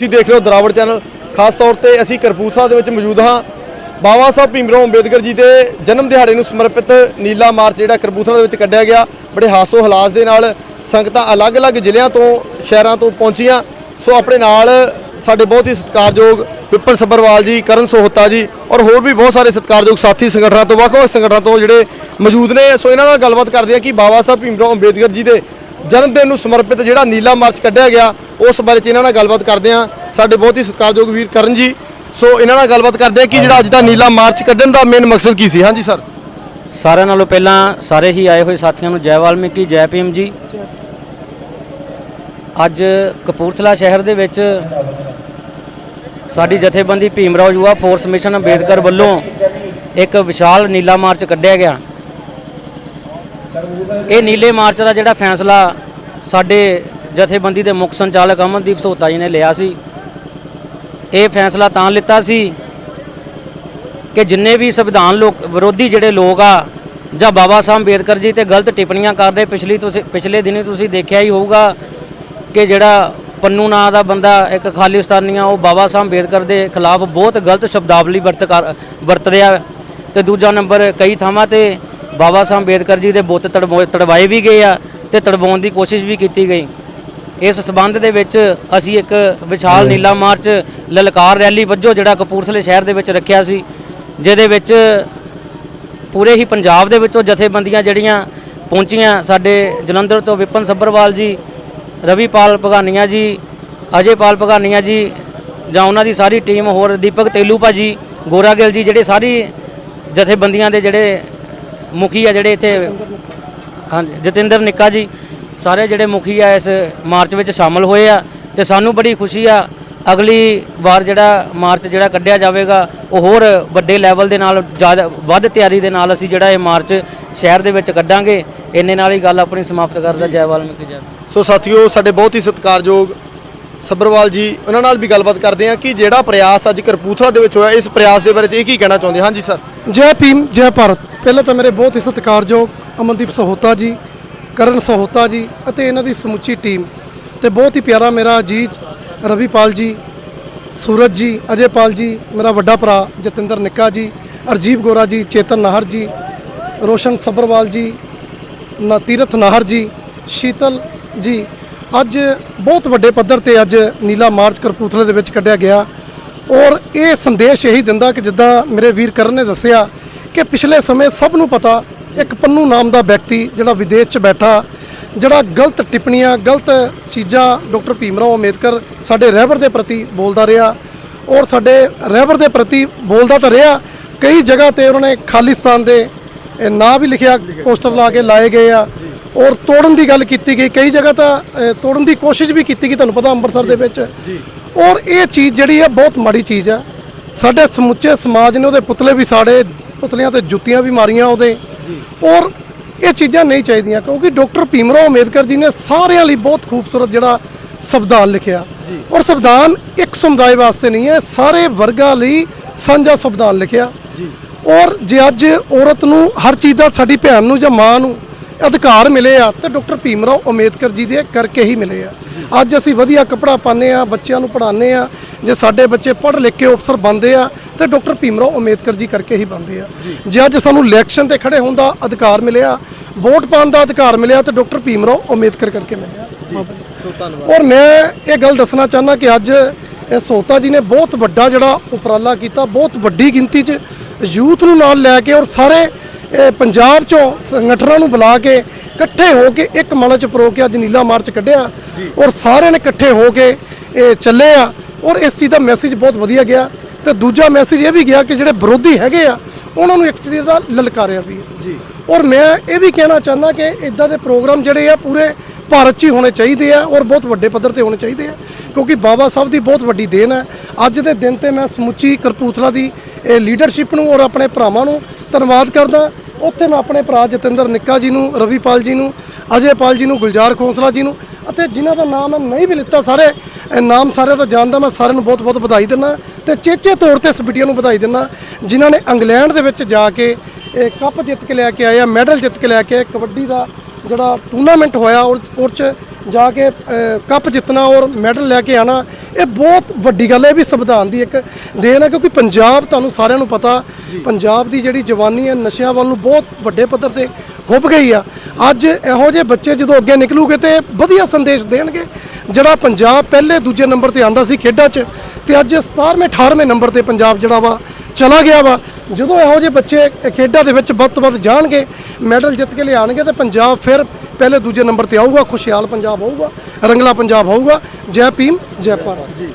ਤੁਸੀਂ ਦੇਖ ਰਹੇ ਹੋ ਦਰਾਵੜ ਚੈਨਲ। ਖਾਸ ਤੌਰ ਤੇ ਅਸੀਂ ਕਰਪੂਥਲਾ ਦੇ ਵਿੱਚ ਮੌਜੂਦ ਹਾਂ। ਬਾਬਾ ਸਾਹਿਬ ਭੀਮਰਾਓ ਅੰਬੇਦਕਰ ਜੀ ਦੇ ਜਨਮ ਦਿਹਾੜੇ ਨੂੰ ਸਮਰਪਿਤ ਨੀਲਾ ਮਾਰਚ ਜਿਹੜਾ ਕਰਪੂਥਲਾ ਦੇ ਵਿੱਚ ਕੱਢਿਆ ਗਿਆ, ਬੜੇ ਹਾਸੋ ਹਲਾਸ ਦੇ ਨਾਲ ਸੰਗਤਾਂ ਅਲੱਗ-ਅਲੱਗ ਜ਼ਿਲ੍ਹਿਆਂ ਤੋਂ, ਸ਼ਹਿਰਾਂ ਤੋਂ ਪਹੁੰਚੀਆਂ। ਸੋ ਆਪਣੇ ਨਾਲ ਸਾਡੇ ਬਹੁਤ ਹੀ ਸਤਿਕਾਰਯੋਗ ਵਿਪਨ ਸੱਭਰਵਾਲ ਜੀ, ਕਰਨ ਸੋਹਤਾ ਜੀ ਔਰ ਹੋਰ ਵੀ ਬਹੁਤ ਸਾਰੇ ਸਤਿਕਾਰਯੋਗ ਸਾਥੀ ਸੰਗਠਨਾਂ ਤੋਂ, ਵੱਖ-ਵੱਖ ਸੰਗਠਨਾਂ ਤੋਂ ਜਿਹੜੇ ਮੌਜੂਦ ਨੇ। ਸੋ ਇਹਨਾਂ ਨਾਲ ਗੱਲਬਾਤ ਕਰਦੇ ਹਾਂ ਕਿ ਬਾਬਾ ਸਾਹਿਬ ਭੀਮਰਾਓ ਅੰਬੇਦਕਰ ਜੀ ਦੇ ਜਨਮ ਦਿਨ ਨੂੰ ਸਮਰਪਿਤ ਜਿਹੜਾ ਨੀਲਾ ਮਾਰਚ ਕੱਢਿਆ ਗਿਆ ਉਸ ਬਾਰੇ ਚ ਇਹਨਾਂ ਨਾਲ ਗੱਲਬਾਤ ਕਰਦੇ ਹਾਂ। ਸਾਡੇ ਬਹੁਤ ਹੀ ਸਤਿਕਾਰਯੋਗ ਵੀਰ ਕਰਨ ਜੀ। ਸੋ ਇਹਨਾਂ ਨਾਲ ਗੱਲਬਾਤ ਕਰਦੇ ਹਾਂ ਕਿ ਜਿਹੜਾ ਅੱਜ ਦਾ ਨੀਲਾ ਮਾਰਚ ਕੱਢਣ ਦਾ ਮੇਨ ਮਕਸਦ ਕੀ ਸੀ। ਹਾਂਜੀ, ਸਰ। ਸਾਰਿਆਂ ਨਾਲੋਂ ਪਹਿਲਾਂ ਸਾਰੇ ਹੀ ਆਏ ਹੋਏ ਸਾਥੀਆਂ ਨੂੰ ਜੈ ਵਾਲਮੀਕੀ, ਜੈ ਭੀਮ ਜੀ। ਅੱਜ ਕਪੂਰਥਲਾ ਸ਼ਹਿਰ ਦੇ ਵਿੱਚ ਸਾਡੀ ਜਥੇਬੰਦੀ ਭੀਮ ਰਾਓ ਯੁਵਾ ਫੋਰਸ ਮਿਸ਼ਨ ਅੰਬੇਦਕਰ ਵੱਲੋਂ ਇੱਕ ਵਿਸ਼ਾਲ ਨੀਲਾ ਮਾਰਚ ਕੱਢਿਆ ਗਿਆ। ਇਹ ਨੀਲੇ ਮਾਰਚ ਦਾ ਜਿਹੜਾ ਫੈਸਲਾ ਸਾਡੇ ਜਥੇਬੰਦੀ ਦੇ ਮੁੱਖ ਸੰਚਾਲਕ ਅਮਨਦੀਪ ਸੋਤਾ ਜੀ ਨੇ ਲਿਆ ਸੀ। ਇਹ ਫੈਸਲਾ ਤਾਂ ਲਿੱਤਾ ਸੀ ਕਿ ਜਿੰਨੇ ਵੀ ਸੰਵਿਧਾਨ ਲੋਕ, ਵਿਰੋਧੀ ਜਿਹੜੇ ਲੋਕ ਆ, ਜਾਂ ਬਾਬਾ ਸਾਹਿਬ ਅੰਬੇਦਕਰ ਜੀ ਤੇ ਗਲਤ ਟਿੱਪਣੀਆਂ ਕਰਦੇ ਪਿਛਲੀ ਤੁਸੀਂ, ਪਿਛਲੇ ਦਿਨੀ ਤੁਸੀਂ ਦੇਖਿਆ ਹੀ ਹੋਊਗਾ ਕਿ ਜਿਹੜਾ ਪੰਨੂ ਨਾਂ ਦਾ ਬੰਦਾ, ਇੱਕ ਖਾਲਿਸਤਾਨੀ ਆ ਉਹ ਬਾਬਾ ਸਾਹਿਬ ਅੰਬੇਦਕਰ ਦੇ ਖਿਲਾਫ ਬਹੁਤ ਗਲਤ ਸ਼ਬਦਾਵਲੀ ਵਰਤ ਕਰ, ਵਰਤ ਰਿਹਾ ਤੇ ਦੂਜਾ ਨੰਬਰ, ਕਈ ਥਾਵਾਂ ਤੇ ਬਾਬਾ ਸਾਹਿਬ ਅੰਬੇਦਕਰ ਜੀ ਦੇ ਬੁੱਤ ਤੜਵਾਏ ਤੜਵਾਏ ਵੀ ਗਏ ਆ ਤੇ ਤੜਵਾਉਣ ਦੀ ਕੋਸ਼ਿਸ਼ ਵੀ ਕੀਤੀ ਗਈ। ਇਸ ਸਬੰਧ ਦੇ ਵਿੱਚ ਅਸੀਂ ਇੱਕ ਵਿਸ਼ਾਲ ਨੀਲਾ ਮਾਰਚ ਲਲਕਾਰ ਰੈਲੀ ਵਜੋਂ ਜਿਹੜਾ ਕਪੂਰਥਲੇ ਸ਼ਹਿਰ ਦੇ ਵਿੱਚ ਰੱਖਿਆ ਸੀ ਜਿਹਦੇ ਵਿੱਚ ਪੂਰੇ ਹੀ ਪੰਜਾਬ ਦੇ ਵਿੱਚੋਂ ਜਥੇਬੰਦੀਆਂ ਜਿਹੜੀਆਂ ਪਹੁੰਚੀਆਂ ਸਾਡੇ ਜਲੰਧਰ ਤੋਂ ਵਿਪਨ ਸੱਭਰਵਾਲ ਜੀ ਰਵੀਪਾਲ ਭਗਾਨੀਆ ਜੀ ਅਜੇਪਾਲ ਭਗਾਨੀਆ ਜੀ ਜਾਂ ਉਹਨਾਂ ਦੀ ਸਾਰੀ ਟੀਮ ਹੋਰ ਦੀਪਕ ਤੇਲੂ ਭਾਜੀ ਗੋਰਾ ਗਿੱਲ ਜੀ ਜਿਹੜੇ ਸਾਰੀ ਜਥੇਬੰਦੀਆਂ ਦੇ ਜਿਹੜੇ ਮੁਖੀ ਆ ਜਿਹੜੇ ਇੱਥੇ ਹਾਂਜੀ ਜਤਿੰਦਰ ਨਿੱਕਾ ਜੀ ਸਾਰੇ ਜਿਹੜੇ ਮੁਖੀ ਆ ਇਸ ਮਾਰਚ ਵਿੱਚ ਸ਼ਾਮਲ ਹੋਏ ਆ ਤੇ ਸਾਨੂੰ ਬੜੀ ਖੁਸ਼ੀ ਆ ਅਗਲੀ ਵਾਰ ਜਿਹੜਾ ਮਾਰਚ ਜਿਹੜਾ ਕੱਢਿਆ ਜਾਵੇਗਾ ਉਹ ਹੋਰ ਵੱਡੇ ਲੈਵਲ ਦੇ ਨਾਲ ਜ਼ਿਆਦਾ ਵੱਧ ਤਿਆਰੀ ਦੇ ਨਾਲ ਅਸੀਂ ਜਿਹੜਾ ਇਹ ਮਾਰਚ ਸ਼ਹਿਰ ਦੇ ਵਿੱਚ ਕੱਢਾਂਗੇ। ਇੰਨੇ ਨਾਲ ਹੀ ਗੱਲ ਆਪਣੀ ਸਮਾਪਤ ਕਰਦਾ ਜੈ ਵਾਲਮੀਕੀ ਜੈ ਸੋ ਸਾਥੀਓ ਸਾਡੇ ਬਹੁਤ ਹੀ ਸਤਿਕਾਰਯੋਗ ਸੱਭਰਵਾਲ ਜੀ ਉਹਨਾਂ ਨਾਲ ਵੀ ਗੱਲਬਾਤ ਕਰਦੇ ਹਾਂ ਕਿ ਜਿਹੜਾ ਪ੍ਰਯਾਸ ਅੱਜ ਕਰਪੂਥਲਾ ਦੇ ਵਿੱਚ ਹੋਇਆ ਇਸ ਪ੍ਰਯਾਸ ਦੇ ਬਾਰੇ 'ਚ ਇਹ ਕੀ ਕਹਿਣਾ ਚਾਹੁੰਦੇ ਹਾਂਜੀ ਸਰ। ਜੈ ਭੀਮ ਜੈ ਭਾਰਤ। ਪਹਿਲਾਂ ਤਾਂ ਮੇਰੇ ਬਹੁਤ ਹੀ ਸਤਿਕਾਰਯੋਗ ਅਮਨਦੀਪ ਸਹੋਤਾ ਜੀ ਕਰਨ ਸਹੋਤਾ ਜੀ ਅਤੇ ਇਹਨਾਂ ਦੀ ਸਮੁੱਚੀ ਟੀਮ ਤੇ ਬਹੁਤ ਹੀ ਪਿਆਰਾ ਮੇਰਾ ਅਜੀਜ਼ ਰਵੀਪਾਲ ਜੀ, ਸੂਰਜ ਜੀ, ਅਜੇਪਾਲ ਜੀ, ਮੇਰਾ ਵੱਡਾ ਭਰਾ ਜਤਿੰਦਰ ਨਿੱਕਾ ਜੀ, ਅਰਜੀਵ ਗੋਰਾ ਜੀ, ਚੇਤਨ ਨਾਹਰ ਜੀ, ਰੋਸ਼ਨ ਸੱਭਰਵਾਲ ਜੀ, ਨਾ ਤੀਰਥ ਨਾਹਰ ਜੀ, ਸ਼ੀਤਲ ਜੀ। ਅੱਜ ਬਹੁਤ ਵੱਡੇ ਪੱਧਰ ਤੇ ਅੱਜ ਨੀਲਾ ਮਾਰਚ ਕਰਪੂਥਲੇ ਦੇ ਵਿੱਚ ਕੱਢਿਆ ਗਿਆ। ਔਰ ਇਹ ਸੰਦੇਸ਼ ਇਹੀ ਦਿੰਦਾ ਕਿ ਜਿੱਦਾਂ ਮੇਰੇ ਵੀਰ ਕਰਨ ਨੇ ਦੱਸਿਆ ਕਿ ਪਿਛਲੇ ਸਮੇਂ ਸਭ ਨੂੰ ਪਤਾ ਇੱਕ ਪੰਨੂ ਨਾਮ ਦਾ ਵਿਅਕਤੀ ਜਿਹੜਾ ਵਿਦੇਸ਼ 'ਚ ਬੈਠਾ ਜਿਹੜਾ ਗਲਤ ਟਿੱਪਣੀਆਂ ਗਲਤ ਚੀਜ਼ਾਂ ਡਾਕਟਰ ਭੀਮਰਾਓ ਅੰਬੇਦਕਰ ਸਾਡੇ ਰਹਿਬਰ ਦੇ ਪ੍ਰਤੀ ਬੋਲਦਾ ਰਿਹਾ ਔਰ ਸਾਡੇ ਰਹਿਬਰ ਦੇ ਪ੍ਰਤੀ ਬੋਲਦਾ ਤਾਂ ਰਿਹਾ। ਕਈ ਜਗ੍ਹਾ ਤੇ ਉਹਨਾਂ ਨੇ ਖਾਲਿਸਤਾਨ ਦੇ ਨਾਂ ਵੀ ਲਿਖਿਆ ਪੋਸਟਰ ਲਾ ਕੇ ਲਾਏ ਗਏ ਆ ਔਰ ਤੋੜਨ ਦੀ ਗੱਲ ਕੀਤੀ ਗਈ। ਕਈ ਜਗ੍ਹਾ ਤਾਂ ਤੋੜਨ ਦੀ ਕੋਸ਼ਿਸ਼ ਵੀ ਕੀਤੀ ਗਈ ਤੁਹਾਨੂੰ ਪਤਾ ਅੰਮ੍ਰਿਤਸਰ ਦੇ ਵਿੱਚ। ਔਰ ਇਹ ਚੀਜ਼ ਜਿਹੜੀ ਹੈ ਬਹੁਤ ਮਾੜੀ ਚੀਜ਼ ਆ। ਸਾਡੇ ਸਮੁੱਚੇ ਸਮਾਜ ਨੇ ਉਹਦੇ ਪੁਤਲੇ ਵੀ ਸਾੜੇ ਪੁਤਲਿਆਂ ਤੇ ਜੁੱਤੀਆਂ ਵੀ ਮਾਰੀਆਂ ਉਹਦੇ। ਔਰ ਇਹ ਚੀਜ਼ਾਂ ਨਹੀਂ ਚਾਹੀਦੀਆਂ ਕਿਉਂਕਿ ਡਾਕਟਰ ਭੀਮਰਾਓ ਅੰਬੇਦਕਰ ਜੀ ਨੇ ਸਾਰਿਆਂ ਲਈ ਬਹੁਤ ਖੂਬਸੂਰਤ ਜਿਹੜਾ ਸੰਵਿਧਾਨ ਲਿਖਿਆ। ਔਰ ਸੰਵਿਧਾਨ ਇੱਕ ਸਮੁਦਾਇ ਵਾਸਤੇ ਨਹੀਂ ਹੈ ਸਾਰੇ ਵਰਗਾਂ ਲਈ ਸਾਂਝਾ ਸੰਵਿਧਾਨ ਲਿਖਿਆ। ਔਰ ਜੇ ਅੱਜ ਔਰਤ ਨੂੰ ਹਰ ਚੀਜ਼ ਦਾ ਸਾਡੀ ਭੈਣ ਨੂੰ ਜਾਂ ਮਾਂ ਨੂੰ ਅਧਿਕਾਰ ਮਿਲੇ ਆ ਤੇ ਡਾਕਟਰ ਭੀਮਰਾਓ ਅੰਬੇਦਕਰ ਜੀ ਦੇ ਕਰਕੇ ਹੀ ਮਿਲੇ ਆ। ਅੱਜ ਅਸੀਂ ਵਧੀਆ ਕੱਪੜਾ ਪਾਉਂਦੇ ਆ ਬੱਚਿਆਂ ਨੂੰ ਪੜ੍ਹਾਉਂਦੇ ਆ ਜੇ ਸਾਡੇ ਬੱਚੇ ਪੜ੍ਹ ਲਿਖ ਕੇ ਅਫਸਰ ਬਣਦੇ ਆ ਤੇ ਡਾਕਟਰ ਭੀਮਰਾਓ ਅੰਬੇਦਕਰ ਜੀ ਕਰਕੇ ਹੀ ਬਣਦੇ ਆ। ਜੇ। ਅੱਜ ਸਾਨੂੰ ਇਲੈਕਸ਼ਨ ਤੇ ਖੜੇ ਹੋਣ ਦਾ ਅਧਿਕਾਰ ਮਿਲਿਆ ਵੋਟ ਪਾਉਣ ਦਾ ਅਧਿਕਾਰ ਮਿਲਿਆ ਤੇ ਡਾਕਟਰ ਭੀਮਰਾਓ ਅੰਬੇਦਕਰ ਕਰਕੇ ਮਿਲਿਆ। ਔਰ ਮੈਂ ਇਹ ਗੱਲ ਦੱਸਣਾ ਚਾਹੁੰਦਾ ਕਿ ਅੱਜ ਇਹ ਸੋਤਾ ਜੀ ਨੇ ਬਹੁਤ ਵੱਡਾ ਜਿਹੜਾ ਉਪਰਾਲਾ ਕੀਤਾ ਬਹੁਤ ਵੱਡੀ ਗਿਣਤੀ 'ਚ ਯੂਥ ਨੂੰ ਨਾਲ ਲੈ ਕੇ ਔਰ ਸਾਰੇ ਇਹ ਪੰਜਾਬ 'ਚੋਂ ਸੰਗਠਨਾਂ ਨੂੰ ਬੁਲਾ ਕੇ ਇਕੱਠੇ ਹੋ ਕੇ ਇੱਕ ਮਨ 'ਚ ਪਰੋ ਕੇ ਅੱਜ ਨੀਲਾ ਮਾਰਚ ਕੱਢਿਆ ਔਰ ਸਾਰਿਆਂ ਨੇ ਇਕੱਠੇ ਹੋ ਕੇ ਇਹ ਚੱਲੇ ਆ। ਔਰ ਇਸ ਚੀਜ਼ ਦਾ ਮੈਸੇਜ ਬਹੁਤ ਵਧੀਆ ਗਿਆ ਤੇ ਦੂਜਾ ਮੈਸੇਜ ਇਹ ਵੀ ਗਿਆ ਕਿ ਜਿਹੜੇ ਵਿਰੋਧੀ ਹੈਗੇ ਆ ਉਹਨਾਂ ਨੂੰ ਇੱਕ ਚੀਜ਼ ਦਾ ਲਲਕਾਰਿਆ ਵੀ ਜੀ। ਔਰ ਮੈਂ ਇਹ ਵੀ ਕਹਿਣਾ ਚਾਹੁੰਦਾ ਕਿ ਇਦਾਂ ਦੇ ਪ੍ਰੋਗਰਾਮ ਜਿਹੜੇ ਆ ਪੂਰੇ ਭਾਰਤ 'ਚ ਹੀ ਹੋਣੇ ਚਾਹੀਦੇ ਆ ਔਰ ਬਹੁਤ ਵੱਡੇ ਪੱਧਰ ਤੇ ਹੋਣੇ ਚਾਹੀਦੇ ਆ ਕਿਉਂਕਿ ਬਾਬਾ ਸਾਹਿਬ ਦੀ ਬਹੁਤ ਵੱਡੀ ਦੇਣ ਹੈ। ਅੱਜ ਦੇ ਦਿਨ ਤੇ ਮੈਂ ਸਮੁੱਚੀ ਕਰਪੂਥਲਾ ਦੀ ਇਹ ਲੀਡਰਸ਼ਿਪ ਨੂੰ ਔਰ ਆਪਣੇ ਭਰਾਵਾਂ ਨੂੰ ਧੰਨਵਾਦ ਕਰਦਾ। ਉੱਥੇ ਮੈਂ ਆਪਣੇ ਭਰਾ ਜਤਿੰਦਰ ਨਿੱਕਾ ਜੀ ਨੂੰ, ਰਵੀਪਾਲ ਜੀ ਨੂੰ, ਅਜੇਪਾਲ ਜੀ ਨੂੰ, ਗੁਲਜ਼ਾਰ ਖੋਸਲਾ ਜੀ ਨੂੰ ਅਤੇ ਜਿਨ੍ਹਾਂ ਦਾ ਨਾਮ ਮੈਂ ਨਹੀਂ ਵੀ ਲਿੱਤਾ ਸਾਰੇ ਨਾਮ ਸਾਰਿਆਂ ਦਾ ਜਾਣਦਾ, ਮੈਂ ਸਾਰਿਆਂ ਨੂੰ ਬਹੁਤ ਬਹੁਤ ਵਧਾਈ ਦਿੰਦਾ ਤੇ ਚੇਚੇ ਤੌਰ ਤੇ ਇਸ ਬਿਟੀਆਂ ਨੂੰ ਵਧਾਈ ਦਿੰਦਾ, ਜਿਨ੍ਹਾਂ ਨੇ ਇੰਗਲੈਂਡ ਦੇ ਵਿੱਚ ਜਾ ਕੇ ਇਹ ਕੱਪ ਜਿੱਤ ਕੇ ਲੈ ਕੇ ਆਏ ਆ, ਮੈਡਲ ਜਿੱਤ ਕੇ ਲੈ ਕੇ ਆਏ, ਕਬੱਡੀ ਦਾ ਜਿਹੜਾ ਟੂਰਨਾਮੈਂਟ ਹੋਇਆ, ਔਰ ਉਹ 'ਚ ਜਾ ਕੇ ਕੱਪ ਜਿੱਤਣਾ ਔਰ ਮੈਡਲ ਲੈ ਕੇ ਆਣਾ ਇਹ ਬਹੁਤ ਵੱਡੀ ਗੱਲ ਹੈ ਵੀ ਸੰਵਿਧਾਨ ਦੀ ਇੱਕ ਦੇਣ ਹੈ ਕਿਉਂਕਿ ਪੰਜਾਬ ਤੁਹਾਨੂੰ ਸਾਰਿਆਂ ਨੂੰ ਪਤਾ ਪੰਜਾਬ ਦੀ ਜਿਹੜੀ ਜਵਾਨੀ ਹੈ ਨਸ਼ਿਆਂ ਵੱਲ ਨੂੰ ਬਹੁਤ ਵੱਡੇ ਪੱਧਰ ਤੇ ਖੁੱਭ ਗਈ ਆ। ਅੱਜ ਇਹੋ ਜਿਹੇ ਬੱਚੇ ਜਦੋਂ ਅੱਗੇ ਨਿਕਲੂਗੇ ਤੇ ਵਧੀਆ ਸੰਦੇਸ਼ ਦੇਣਗੇ ਜਿਹੜਾ ਪੰਜਾਬ ਪਹਿਲੇ ਦੂਜੇ ਨੰਬਰ ਤੇ ਆਂਦਾ ਸੀ ਖੇਡਾਂ 'ਚ ਤੇ ਅੱਜ 17ਵੇਂ 18ਵੇਂ ਨੰਬਰ ਤੇ ਪੰਜਾਬ ਜਿਹੜਾ ਵਾ ਚਲਾ ਗਿਆ ਵਾ। ਜਦੋਂ ਇਹੋ ਜਿਹੇ ਬੱਚੇ ਖੇਡਾਂ ਦੇ ਵਿੱਚ ਵੱਧ ਤੋਂ ਵੱਧ ਜਾਣਗੇ ਮੈਡਲ ਜਿੱਤ ਕੇ ਲਿਆਣਗੇ ਤੇ ਪੰਜਾਬ ਫਿਰ ਪਹਿਲੇ ਦੂਜੇ ਨੰਬਰ ਤੇ ਆਊਗਾ, ਖੁਸ਼ਹਾਲ ਪੰਜਾਬ ਆਊਗਾ, ਰੰਗਲਾ ਪੰਜਾਬ ਆਊਗਾ। ਜੈ ਭੀਮ, ਜੈ ਭਾਰਤ। ਜੀ।